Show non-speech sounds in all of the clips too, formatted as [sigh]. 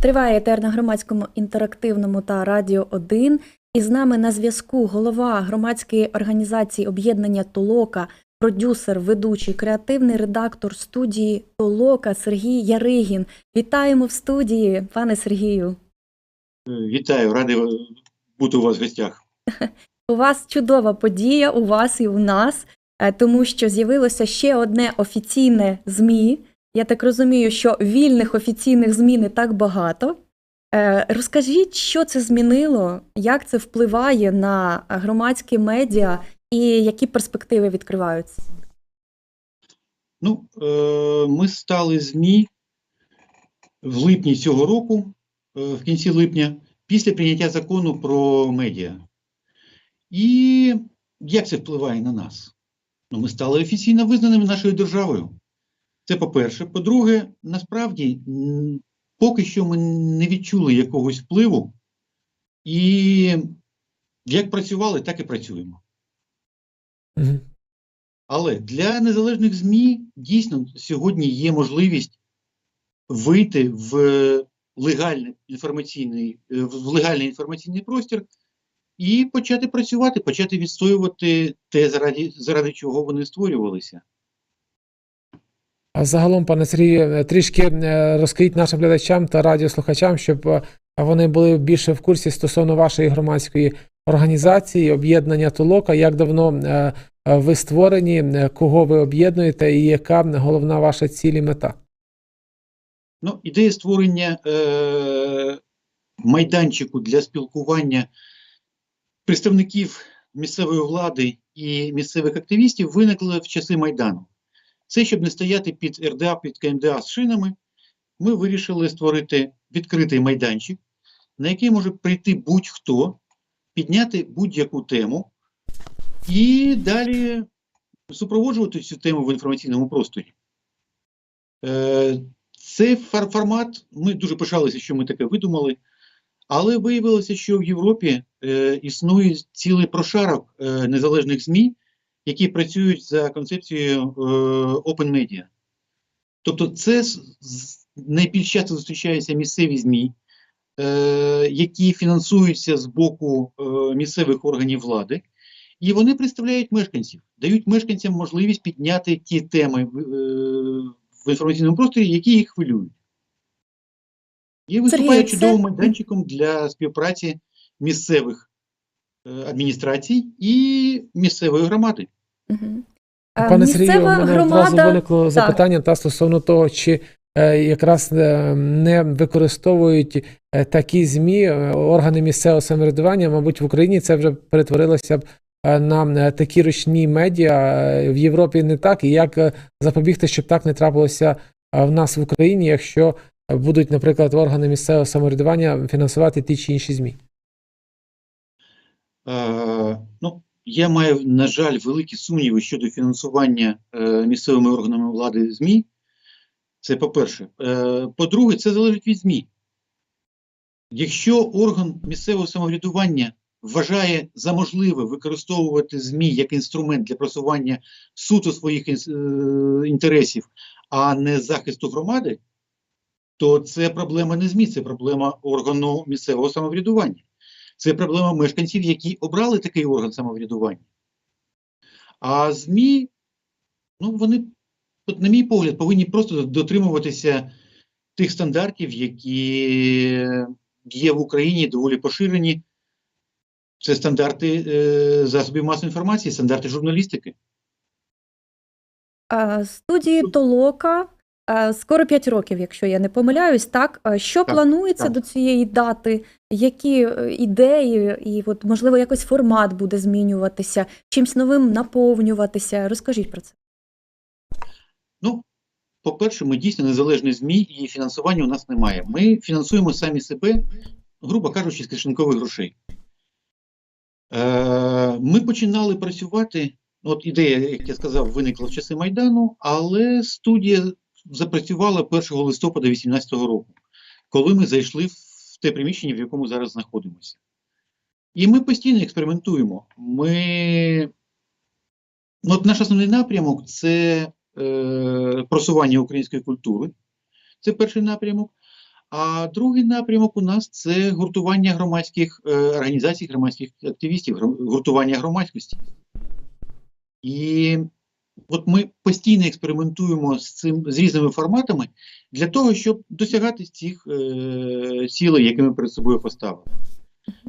Триває етер на громадському інтерактивному та радіо 1. І з нами на зв'язку голова громадської організації об'єднання Толока, продюсер, ведучий, креативний редактор студії Толока Сергій Яригін. Вітаємо в студії, пане Сергію. Вітаю, радий бути у вас в гостях. У вас чудова подія, у вас і у нас, е, тому що з'явилося ще одне офіційне ЗМІ. Я так розумію, що вільних офіційних ЗМІ не так багато. Е, Розкажіть, що це змінило, як це впливає на громадські медіа і які перспективи відкриваються? Ну, е, ми стали ЗМІ в липні цього року, е, в кінці липня, після прийняття закону про медіа. І як це впливає на нас? Ну, ми стали офіційно визнаними нашою державою. Це по-перше. По-друге, насправді, поки що ми не відчули якогось впливу, і як працювали, так і працюємо. Мгм. Але для незалежних ЗМІ дійсно сьогодні є можливість вийти в легальний інформаційний, е, в легальний інформаційний простір і почати працювати, почати відстоювати те, заради, заради чого вони створювалися. Загалом, пане Сергію, е, трішки е, розкажіть нашим глядачам та радіослухачам, щоб е, вони були більше в курсі стосовно вашої громадської організації, об'єднання Толока, як давно ви створені, кого ви об'єднуєте і яка головна ваша ціль і мета? Ну, ідея створення е, майданчику для спілкування представників місцевої влади і місцевих активістів виникла в часи Майдану. Це щоб не стояти під РДА, під КМДА з шинами, ми вирішили створити відкритий майданчик, на який може прийти будь-хто, підняти будь-яку тему і далі супроводжувати цю тему в інформаційному просторі. Е, цей формат, ми дуже пишалися, що ми таке видумали, але виявилося, що в Європі е, існує цілий прошарок е, незалежних ЗМІ, які працюють за концепцією е, open media. Тобто, це найбільш часто зустрічаються місцеві ЗМІ, е, які фінансуються з боку е, місцевих органів влади, і вони представляють мешканців, дають мешканцям можливість підняти ті теми в, е, в інформаційному просторі, які їх хвилюють. І виступає чудовим майданчиком для співпраці місцевих адміністрацій і місцевої громади. Мгм. Пане Сергію, у мене одразу виникло запитання та стосовно того, чи е, якраз е, не використовують е, такі ЗМІ, е, органи місцевого самоврядування, мабуть, в Україні це вже перетворилося б е, на е, такі ручні медіа е, в Європі не так. І як е, запобігти, щоб так не трапилося е, в нас в Україні, якщо е, будуть, наприклад, органи місцевого самоврядування фінансувати ті чи інші ЗМІ? Е, ну, я маю, на жаль, великі сумніви щодо фінансування е, місцевими органами влади ЗМІ. Це по-перше. Е, по-друге, це залежить від ЗМІ. Якщо орган місцевого самоврядування вважає за можливе використовувати ЗМІ як інструмент для просування суто своїх інтересів, а не захисту громади, то це проблема не ЗМІ, це проблема органу місцевого самоврядування. Це проблема мешканців, які обрали такий орган самоврядування. А ЗМІ, ну, вони, на мій погляд, повинні просто дотримуватися тих стандартів, які є в Україні доволі поширені. Це стандарти е, засобів масової інформації, стандарти журналістики. Студії Толока скоро 5 років, якщо я не помиляюсь. Так що Так, планується так. до цієї дати? Які е, ідеї, і от можливо якось формат буде змінюватися, чимсь новим наповнюватися? Розкажіть про це. Ну, по-перше, ми дійсно незалежні ЗМІ і фінансування у нас немає. Ми фінансуємо самі себе, грубо кажучи, з кишенькових грошей. Е, ми починали працювати. От ідея, як я сказав, виникла в часи Майдану, але студія запрацювала 1 листопада 2018 року, коли ми зайшли в те приміщення, в якому зараз знаходимося. І ми постійно експериментуємо. Ми... Ну, От наш основний напрямок це е, просування української культури. Це перший напрямок. А другий напрямок у нас це гуртування громадських е, організацій, громадських активістів, гуртування громадськості. І от ми постійно експериментуємо з цим з різними форматами для того, щоб досягати цих е, цілей, які ми перед собою поставили.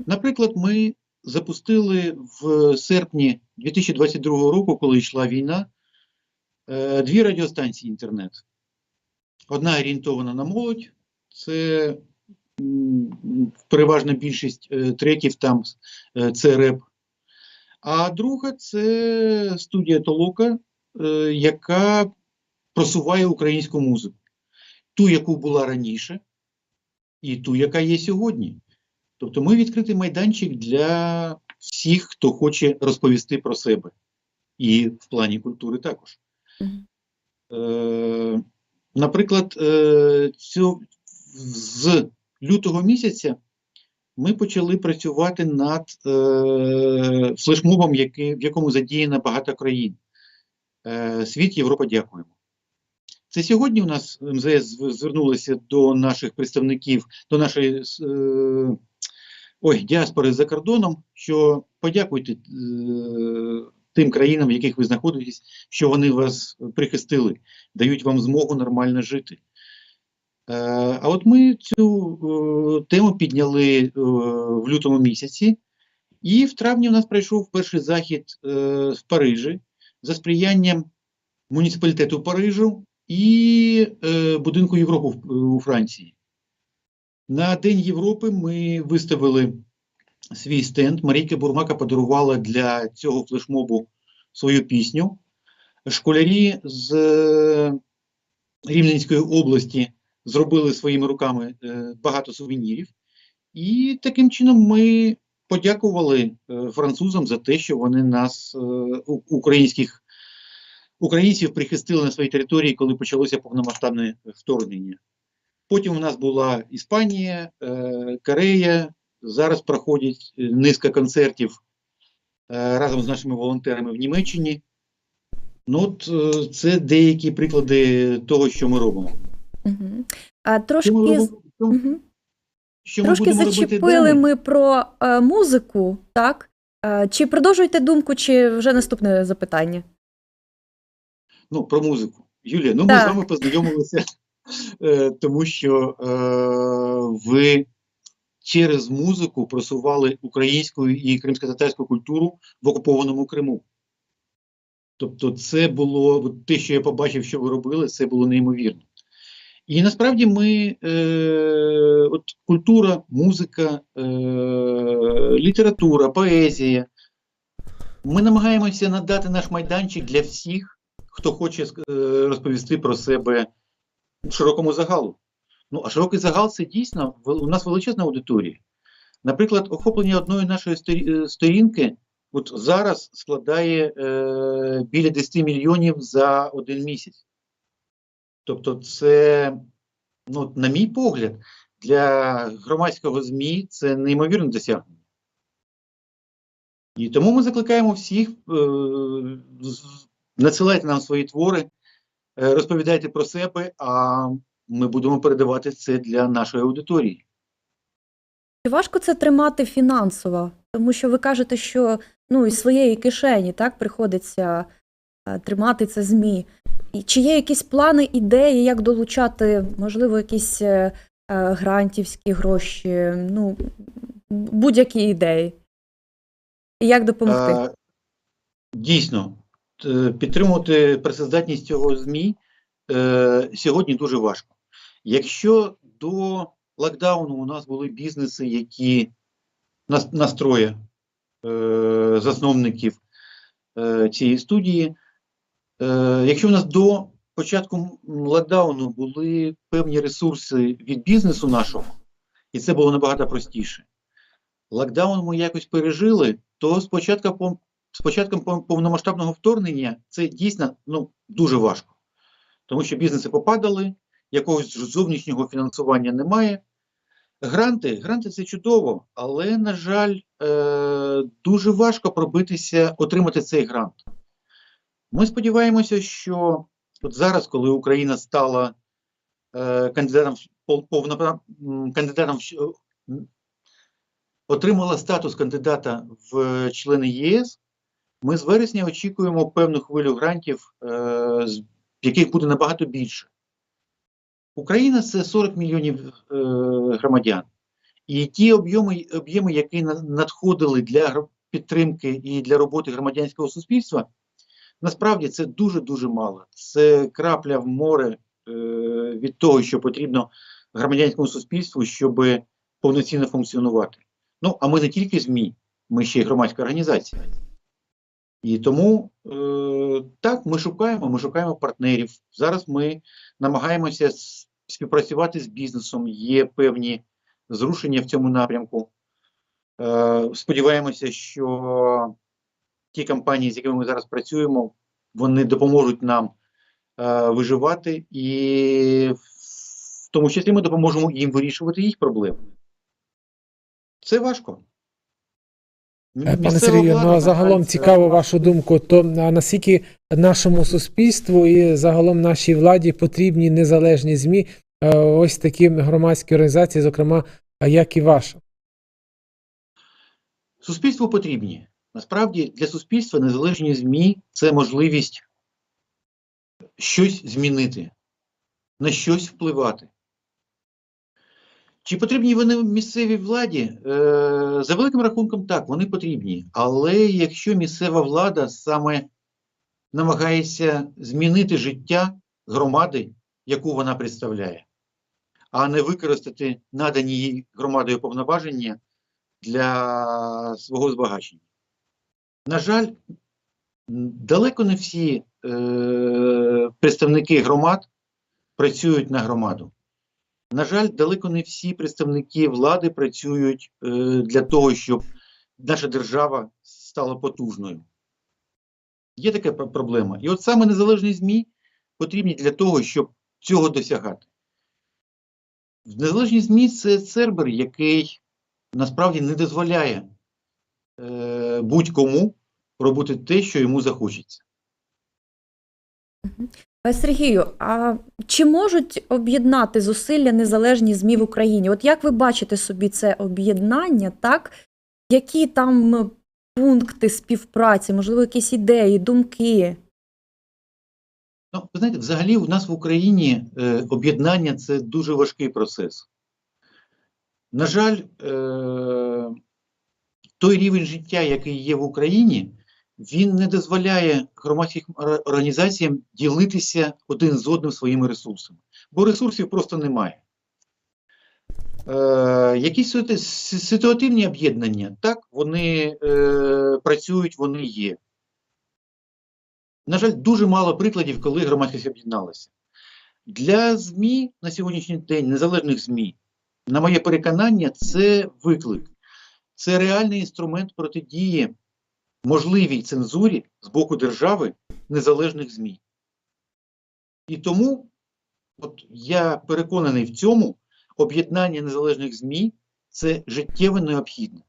Наприклад, ми запустили в серпні 2022 року, коли йшла війна, е, дві радіостанції інтернет. Одна орієнтована на молодь, це м, переважна більшість е, треків там е, це реп. А друга це студія Толока, яка просуває українську музику. Ту, яку була раніше, і ту, яка є сьогодні. Тобто ми відкритий майданчик для всіх, хто хоче розповісти про себе. І в плані культури також. Е, наприклад, е, цю, з лютого місяця ми почали працювати над е, флешмобом, який, в якому задіяно багато країн. Е, Світ Європа дякуємо. Це сьогодні у нас МЗС зв- звернулося до наших представників, до нашої е, ой, діаспори за кордоном, що подякуйте е, тим країнам, в яких ви знаходитесь, що вони вас прихистили, дають вам змогу нормально жити. А от ми цю тему підняли в лютому місяці, і в травні у нас пройшов перший захід в Парижі за сприянням муніципалітету Парижу і е, будинку Європи у Франції. На День Європи ми виставили свій стенд. Марійка Бурмака подарувала для цього флешмобу свою пісню. Школярі з е, Рівненської області зробили своїми руками е, багато сувенірів. І таким чином ми подякували е, французам за те, що вони нас, е, українських українців, прихистили на своїй території, коли почалося повномасштабне вторгнення. Потім у нас була Іспанія, е, Корея. Зараз проходять низка концертів разом з нашими волонтерами в Німеччині. Ну, от це деякі приклади того, що ми робимо. Мгм. А трошки, ми, робимо, що, що ми трошки будемо робити зачепили далі? ми про е, музику, так? Е, чи продовжуєте думку, чи вже наступне запитання? Ну, про музику. Юлія, ну ми з вами познайомилися, [laughs] е, тому що е, ви через музику просували українську і кримсько-татарську культуру в окупованому Криму. Тобто, це було те, що я побачив, що ви робили, це було неймовірно. І насправді ми е, от культура, музика, е, література, поезія. Ми намагаємося надати наш майданчик для всіх, хто хоче е, розповісти про себе широкому загалу. Ну, а широкий загал це дійсно у нас величезна аудиторія. Наприклад, охоплення одної нашої е, сторінки от зараз складає е, біля 10 мільйонів за один місяць. Тобто, це, ну, на мій погляд, для громадського ЗМІ це неймовірне досягнення. І тому ми закликаємо всіх, е, надсилайте нам свої твори, е, розповідайте про себе, а ми будемо передавати це для нашої аудиторії. Чи важко це тримати фінансово? Тому що ви кажете, що ну, із своєї кишені так, приходиться е, тримати це ЗМІ. Чи є якісь плани, ідеї, як долучати, можливо, якісь е, е, грантівські гроші, ну, будь-які ідеї? І як допомогти? Е, Дійсно, підтримувати працездатність цього ЗМІ е, сьогодні дуже важко. Якщо до локдауну у нас були бізнеси, які нас- настроє е, засновників е, цієї студії, якщо у нас до початку локдауну були певні ресурси від бізнесу нашого, і це було набагато простіше. Локдаун ми якось пережили, то спочатку з початком повномасштабного вторгнення це дійсно ну, дуже важко. Тому що бізнеси попадали, якогось зовнішнього фінансування немає. Гранти, гранти це чудово, але, на жаль, е, дуже важко пробитися, отримати цей грант. Ми сподіваємося, що от зараз, коли Україна стала е, кандидатам, в- пов- повнопра- м, кандидатам в отримала статус кандидата в члени ЄС, ми з вересня очікуємо певну хвилю грантів, е, яких буде набагато більше. Україна це 40 мільйонів е, громадян. І ті об'єми, об'єми, які надходили для підтримки і для роботи громадянського суспільства, насправді це дуже-дуже мало. Це крапля в море е, від того, що потрібно громадянському суспільству, щоб повноцінно функціонувати. Ну, а ми не тільки ЗМІ, ми ще й громадська організація. І тому е, так, ми шукаємо, ми шукаємо партнерів. Зараз ми намагаємося співпрацювати з бізнесом. Є певні зрушення в цьому напрямку. Е, сподіваємося, що ті компанії, з якими ми зараз працюємо, вони допоможуть нам е, виживати, і в тому числі ми допоможемо їм вирішувати їх проблеми. Це важко. Е, Пане Сергію, ну а загалом цікаво вашу думку. То наскільки нашому суспільству і загалом нашій владі потрібні незалежні змі, е, ось такі громадські організації, зокрема, як і ваша? Суспільству потрібні. Насправді для суспільства незалежні ЗМІ це можливість щось змінити, на щось впливати. Чи потрібні вони місцевій владі? Е, за великим рахунком, так, вони потрібні. Але якщо місцева влада саме намагається змінити життя громади, яку вона представляє, а не використати надані їй громадою повноваження для свого збагачення. На жаль, далеко не всі е, представники громад працюють на громаду. На жаль, далеко не всі представники влади працюють е, для того, щоб наша держава стала потужною. Є така проблема. І от саме незалежні ЗМІ потрібні для того, щоб цього досягати. Незалежні ЗМІ це цербер, який насправді не дозволяє е, будь-кому робити те, що йому захочеться. Сергію, а чи можуть об'єднати зусилля незалежні ЗМІ в Україні? От як ви бачите собі це об'єднання, так? Які там пункти співпраці, можливо, якісь ідеї, думки? Ну, ви знаєте, взагалі у нас в Україні е, об'єднання це дуже важкий процес. На жаль, е, той рівень життя, який є в Україні, він не дозволяє громадським організаціям ділитися один з одним своїми ресурсами, бо ресурсів просто немає. Е, якісь ситуативні об'єднання, так, вони е, працюють, вони є. На жаль, дуже мало прикладів, коли громадськість об'єдналася. Для ЗМІ на сьогоднішній день, незалежних ЗМІ, на моє переконання, це виклик. Це реальний інструмент протидії можливій цензурі з боку держави незалежних ЗМІ. І тому от я переконаний в цьому, об'єднання незалежних ЗМІ це життєво необхідне.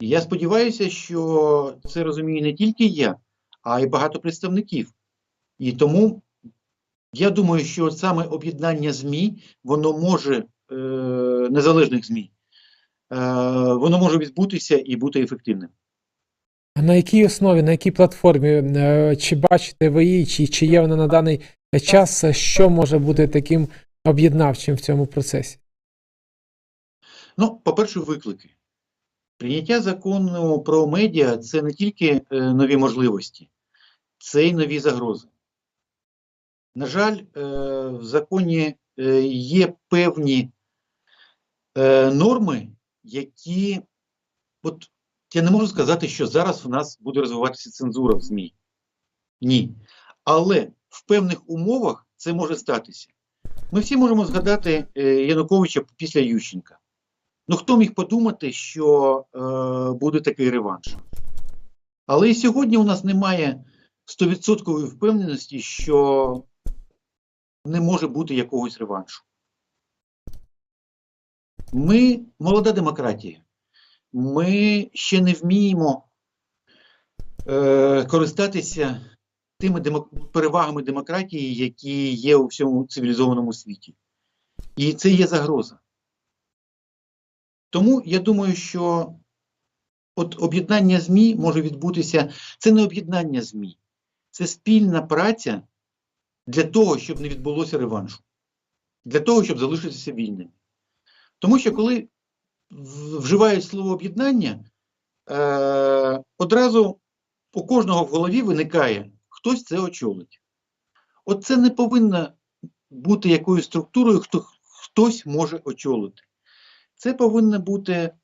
І я сподіваюся, що це розуміє не тільки я, а й багато представників. І тому я думаю, що саме об'єднання ЗМІ, воно може, е, незалежних ЗМІ, воно може відбутися і бути ефективним. На якій основі, на якій платформі? Е, Чи бачите ви її, чи, чи є вона на даний час, е, що може бути таким об'єднавчим в цьому процесі? Ну, по-перше, виклики. Прийняття закону про медіа це не тільки е, нові можливості, це й нові загрози. На жаль, е, в законі е, є певні е, норми, які, от я не можу сказати, що зараз в нас буде розвиватися цензура в ЗМІ. Ні. Але в певних умовах це може статися. Ми всі можемо згадати е, Януковича після Ющенка. Ну, хто міг подумати, що е, буде такий реванш? Але і сьогодні у нас немає 100% впевненості, що не може бути якогось реваншу. Ми молода демократія. Ми ще не вміємо е, користатися тими демок- перевагами демократії, які є у всьому цивілізованому світі. І це є загроза. Тому я думаю, що от об'єднання ЗМІ може відбутися. Це не об'єднання ЗМІ, це спільна праця для того, щоб не відбулося реваншу, для того, щоб залишитися вільними. Тому що коли вживають слово об'єднання, е, одразу у кожного в голові виникає, хтось це очолить. От це не повинно бути якоюсь структурою, хто хтось може очолити. Це повинна бути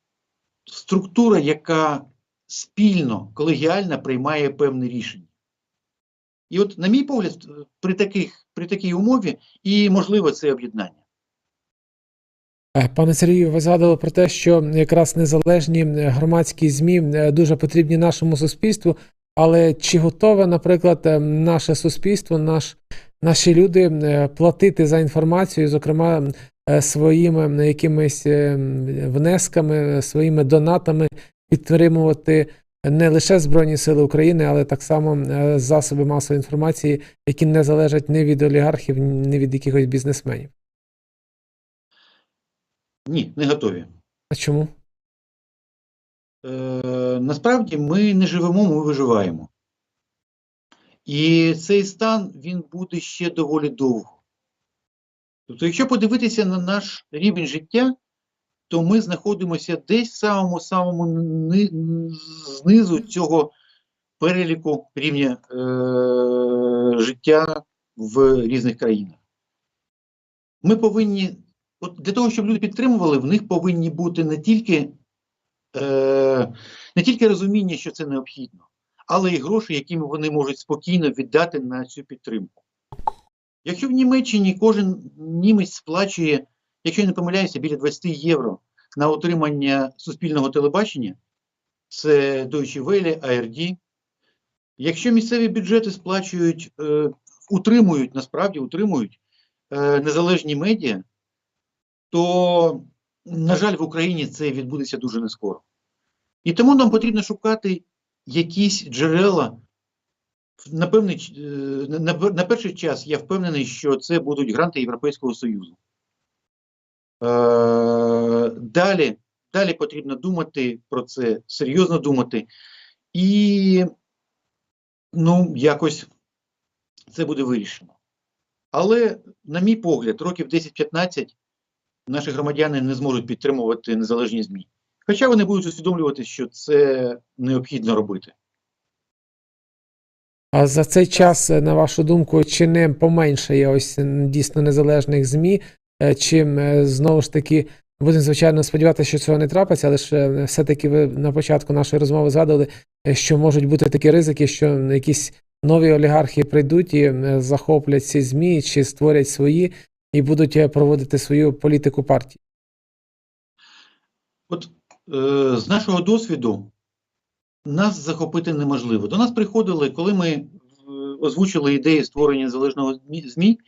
структура, яка спільно, колегіально приймає певне рішення. І от, на мій погляд, при, таких, при такій умові і можливо це об'єднання. Е, Пане Сергію, ви згадували про те, що якраз незалежні громадські ЗМІ е, дуже потрібні нашому суспільству. Але чи готове, наприклад, е, наше суспільство, наш, наші люди платити за інформацію, зокрема своїми якимись внесками, своїми донатами підтримувати не лише Збройні Сили України, але так само засоби масової інформації, які не залежать ні від олігархів, ні від якихось бізнесменів? Ні, не готові. А чому? Е, насправді ми не живемо, ми виживаємо. І цей стан він буде ще доволі довго. Тобто, якщо подивитися на наш рівень життя, то ми знаходимося десь в самому самому ни- знизу цього переліку рівня е, життя в різних країнах. Ми повинні, от для того, щоб люди підтримували, в них повинні бути не тільки е, не тільки розуміння, що це необхідно, але й гроші, якими вони можуть спокійно віддати на цю підтримку. Якщо в Німеччині кожен німець сплачує, якщо я не помиляюся, біля 20 євро на отримання суспільного телебачення, це Deutsche Welle, ARD. Якщо місцеві бюджети сплачують, е, утримують, насправді утримують е, незалежні медіа, то, на жаль, в Україні це відбудеться дуже нескоро. І тому нам потрібно шукати якісь джерела. На, е, на перший час я впевнений, що це будуть гранти Європейського Союзу. Е, далі, далі потрібно думати про це, серйозно думати. І ну, якось це буде вирішено. Але, на мій погляд, років 10-15 наші громадяни не зможуть підтримувати незалежні ЗМІ. Хоча вони будуть усвідомлювати, що це необхідно робити. А за цей час, е, на вашу думку, чи не поменшає ось дійсно незалежних ЗМІ, е, чи м, е, знову ж таки будемо звичайно сподіватися, що цього не трапиться, але ж все-таки ви на початку нашої розмови згадували, що можуть бути такі ризики, що якісь нові олігархи прийдуть і захоплять ці ЗМІ, чи створять свої і будуть е, проводити свою політику партії. От е, з нашого досвіду нас захопити неможливо. До нас приходили, коли ми е, озвучили ідеї створення незалежного ЗМІ, ЗМІ,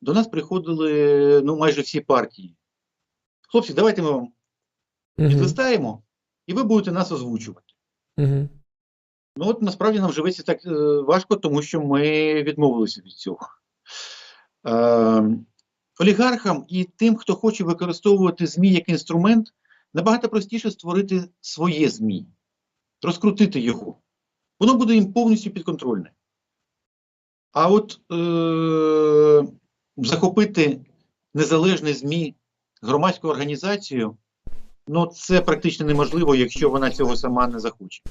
до нас приходили ну, майже всі партії. Хлопці, давайте ми вам Угу. підлистаємо, і ви будете нас озвучувати. Угу. Ну от насправді нам живеться так е, важко, тому що ми відмовилися від цього. Е, олігархам і тим, хто хоче використовувати ЗМІ як інструмент, набагато простіше створити своє ЗМІ, розкрутити його. Воно буде їм повністю підконтрольне. А от е, захопити незалежне ЗМІ, громадську організацію, ну це практично неможливо, якщо вона цього сама не захоче.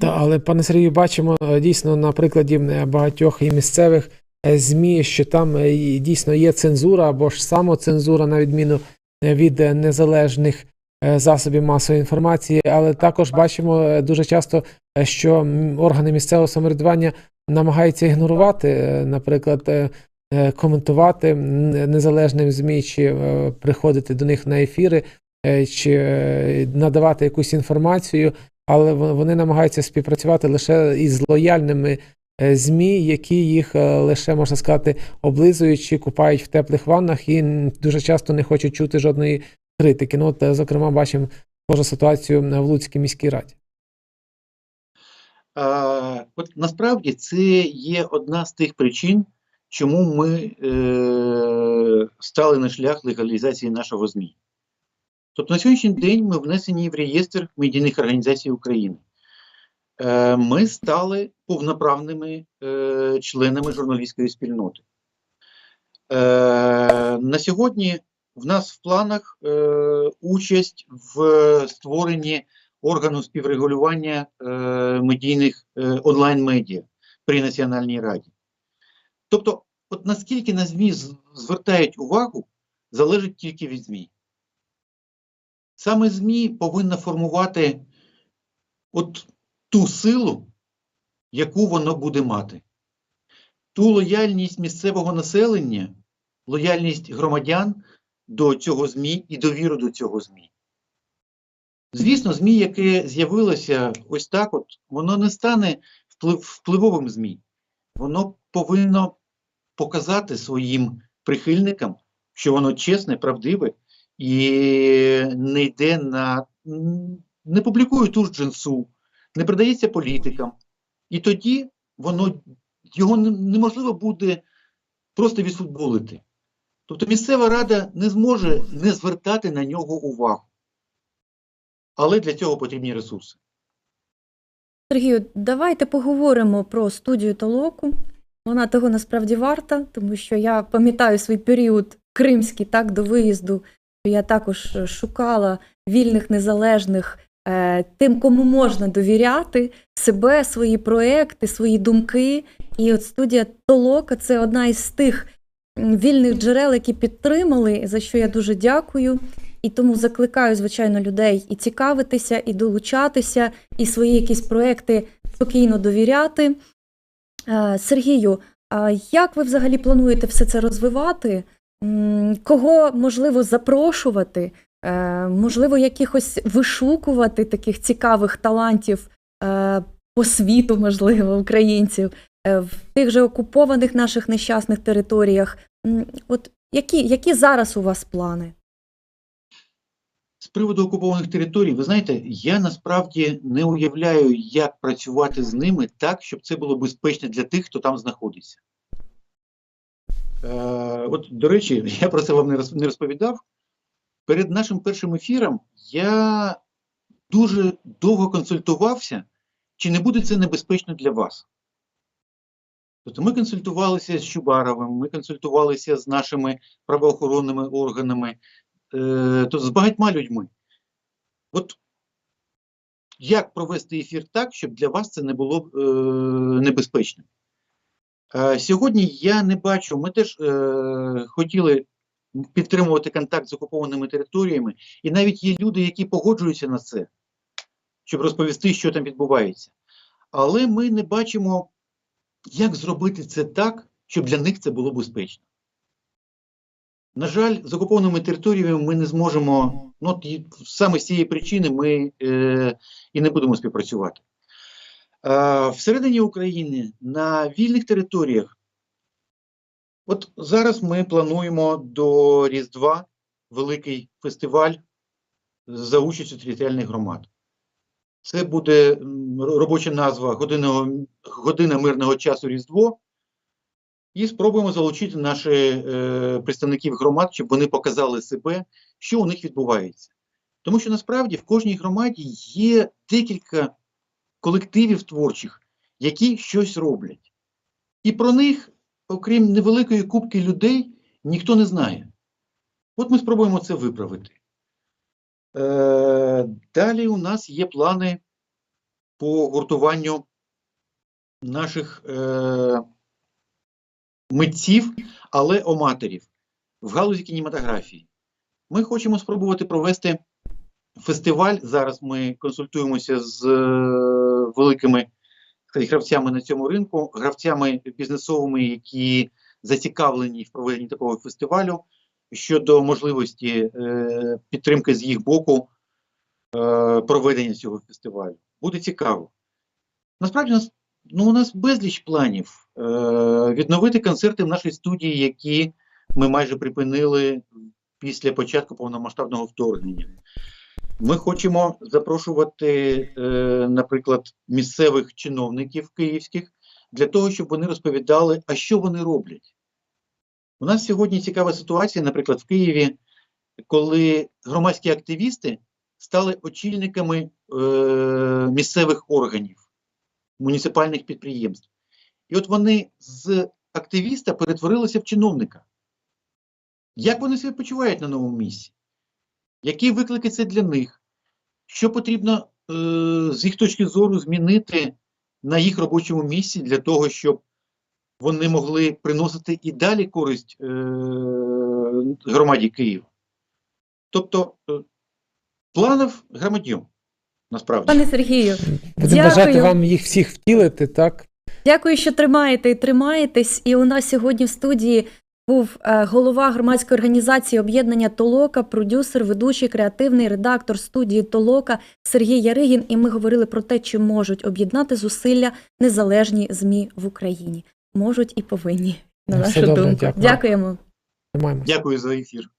Та, але, пане Сергію, бачимо е, дійсно на прикладі е, багатьох і місцевих ЗМІ, що там е, дійсно є цензура або ж самоцензура, на відміну е, від е, незалежних е, засобів масової інформації. Але також бачимо е, дуже часто, е, що органи місцевого самоврядування намагаються ігнорувати, е, наприклад, е, е, коментувати незалежним ЗМІ, чи е, приходити до них на ефіри, е, чи е, надавати якусь інформацію але вон- вони намагаються співпрацювати лише із лояльними е, ЗМІ, які їх е, лише, можна сказати, облизують чи купають в теплих ваннах і дуже часто не хочуть чути жодної критики. Ну, от, е, зокрема, бачимо схожу ситуацію в Луцькій міській раді. А, от насправді це є одна з тих причин, чому ми е, стали на шлях легалізації нашого ЗМІ. Тобто на сьогоднішній день ми внесені в реєстр медійних організацій України. Е, ми стали повноправними е, членами журналістської спільноти. Е, на сьогодні в нас в планах участь в створенні органу співрегулювання медійних онлайн-медіа при Національній раді. Тобто, от наскільки на ЗМІ звертають увагу, залежить тільки від ЗМІ. Саме ЗМІ повинна формувати от ту силу, яку воно буде мати. Ту лояльність місцевого населення, лояльність громадян до цього ЗМІ і довіру до цього ЗМІ. Звісно, ЗМІ, яке з'явилося ось так, от, воно не стане вплив, впливовим ЗМІ. Воно повинно показати своїм прихильникам, що воно чесне, правдиве і не йде на не публікує ту ж джинсу, не продається політикам. І тоді воно його неможливо буде просто відфутболити. Тобто місцева рада не зможе не звертати на нього увагу. Але для цього потрібні ресурси. Сергію, давайте поговоримо про студію Толоку. Вона того насправді варта, тому що я пам'ятаю свій період кримський, так, до виїзду. що Я також шукала вільних, незалежних, тим, кому можна довіряти себе, свої проекти, свої думки. І от студія Толока це одна із тих вільних джерел, які підтримали, за що я дуже дякую. І тому закликаю, звичайно, людей і цікавитися, і долучатися, і свої якісь проекти спокійно довіряти. Е, Сергію, як ви взагалі плануєте все це розвивати? Кого можливо запрошувати? Е, Можливо, якихось вишукувати таких цікавих талантів е, по світу, можливо, українців е, в тих же окупованих наших нещасних територіях? От які, які зараз у вас плани? З приводу окупованих територій, ви знаєте, я насправді не уявляю, як працювати з ними так, щоб це було безпечно для тих, хто там знаходиться. Е, от, до речі, [laughs] я про це вам не розповідав. Перед нашим першим ефіром я дуже довго консультувався, чи не буде це небезпечно для вас. Тобто ми консультувалися з Чубаровим, ми консультувалися з нашими правоохоронними органами, е, то з багатьма людьми. От як провести ефір так, щоб для вас це не було е, небезпечно? Е, сьогодні я не бачу, ми теж е, хотіли підтримувати контакт з окупованими територіями, і навіть є люди, які погоджуються на це, щоб розповісти, що там відбувається. Але ми не бачимо, як зробити це так, щоб для них це було безпечно. На жаль, з окупованими територіями ми не зможемо, ну саме з цієї причини ми е, і не будемо співпрацювати. Е, всередині України на вільних територіях, от зараз ми плануємо до Різдва великий фестиваль за участю територіальних громад. Це буде робоча назва Година, мирного часу Різдво. І спробуємо залучити наших е, представників громад, щоб вони показали себе, що у них відбувається. Тому що насправді в кожній громаді є декілька колективів творчих, які щось роблять. І про них, окрім невеликої кубки людей, ніхто не знає. От ми спробуємо це виправити. Е, далі у нас є плани по гуртуванню наших. Е, митців, але аматорів в галузі кінематографії. Ми хочемо спробувати провести фестиваль. Зараз ми консультуємося з е, великими сказати, гравцями на цьому ринку, гравцями бізнесовими, які зацікавлені в проведенні такого фестивалю щодо можливості е, підтримки з їх боку е, проведення цього фестивалю. Буде цікаво. Насправді, нас Ну, у нас безліч планів е, відновити концерти в нашій студії, які ми майже припинили після початку повномасштабного вторгнення. Ми хочемо запрошувати, е, наприклад, місцевих чиновників київських для того, щоб вони розповідали, а що вони роблять. У нас сьогодні цікава ситуація, наприклад, в Києві, коли громадські активісти стали очільниками е, місцевих органів, муніципальних підприємств. І от вони з активіста перетворилися в чиновника. Як вони себе почувають на новому місці? Які виклики це для них? Що потрібно е, з їх точки зору змінити на їх робочому місці для того, щоб вони могли приносити і далі користь е, громаді Києва? Тобто е, планів громадьом, насправді. Пане Сергію, Будемо бажати вам їх всіх втілити, так? Дякую, що тримаєте і тримаєтесь. І у нас сьогодні в студії був е, голова громадської організації об'єднання Толока, продюсер, ведучий, креативний редактор студії Толока Сергій Яригін. І ми говорили про те, чи можуть об'єднати зусилля незалежні ЗМІ в Україні. Можуть і повинні, на Все нашу добре, думку. дякую. Дякуємо. Дякую за ефір.